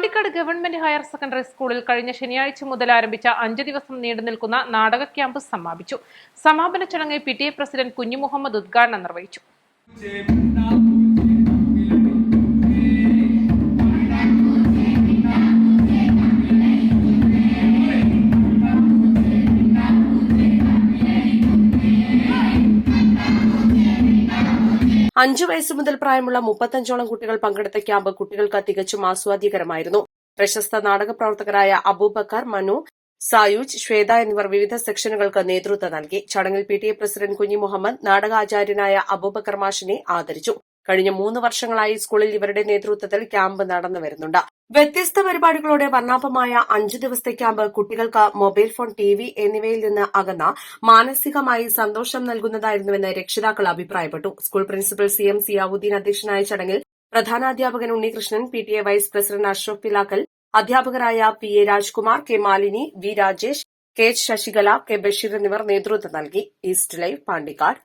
Pandikkad government higher secondary സ്കൂളിൽ കഴിഞ്ഞ ശനിയാഴ്ച മുതൽ ആരംഭിച്ച അഞ്ച് ദിവസം നീണ്ടു നിൽക്കുന്ന നാടക ക്യാമ്പ് സമാപിച്ചു. സമാപന ചടങ്ങ് P T A president Kunhumuhammad ഉദ്ഘാടനം നിർവഹിച്ചു. അഞ്ചു വയസ്സ് മുതൽ പ്രായമുള്ള മുപ്പത്തഞ്ചോളം കുട്ടികൾ പങ്കെടുത്ത ക്യാമ്പ് കുട്ടികൾക്ക് തികച്ചും ആസ്വാദ്യകരമായിരുന്നു. പ്രശസ്ത നാടക പ്രവർത്തകരായ അബൂബക്കർ മനു സായൂജ് ശ്വേത എന്നിവർ വിവിധ സെക്ഷനുകൾക്ക് നേതൃത്വം നൽകി. ചടങ്ങിൽ പി ടി എ പ്രസിഡന്റ് കുഞ്ഞി മുഹമ്മദ് നാടകാചാര്യനായ അബൂബക്കർ മാഷിനെ ആദരിച്ചു. കഴിഞ്ഞ മൂന്ന് വർഷങ്ങളായി സ്കൂളിൽ ഇവരുടെ നേതൃത്വത്തിൽ ക്യാമ്പ് നടന്നു വരുന്നുണ്ട്. വ്യത്യസ്ത പരിപാടികളോടെ വർണാഭമായ അഞ്ചു ദിവസത്തെ ക്യാമ്പ് കുട്ടികൾക്ക് മൊബൈൽ ഫോൺ ടി വി എന്നിവയിൽ നിന്ന് അകന്ന മാനസികമായി സന്തോഷം നൽകുന്നതായിരുന്നുവെന്ന് രക്ഷിതാക്കൾ അഭിപ്രായപ്പെട്ടു. School principal C M Ziyauddin അധ്യക്ഷനായ ചടങ്ങിൽ പ്രധാനാധ്യാപകൻ Unnikrishnan P T A vice president Ashok Pilakkal അധ്യാപകരായ P A Rajkumar K Malini V Rajesh K Sasikala K Basheer എന്നിവർ നേതൃത്വം നൽകി. East live Pandikkad.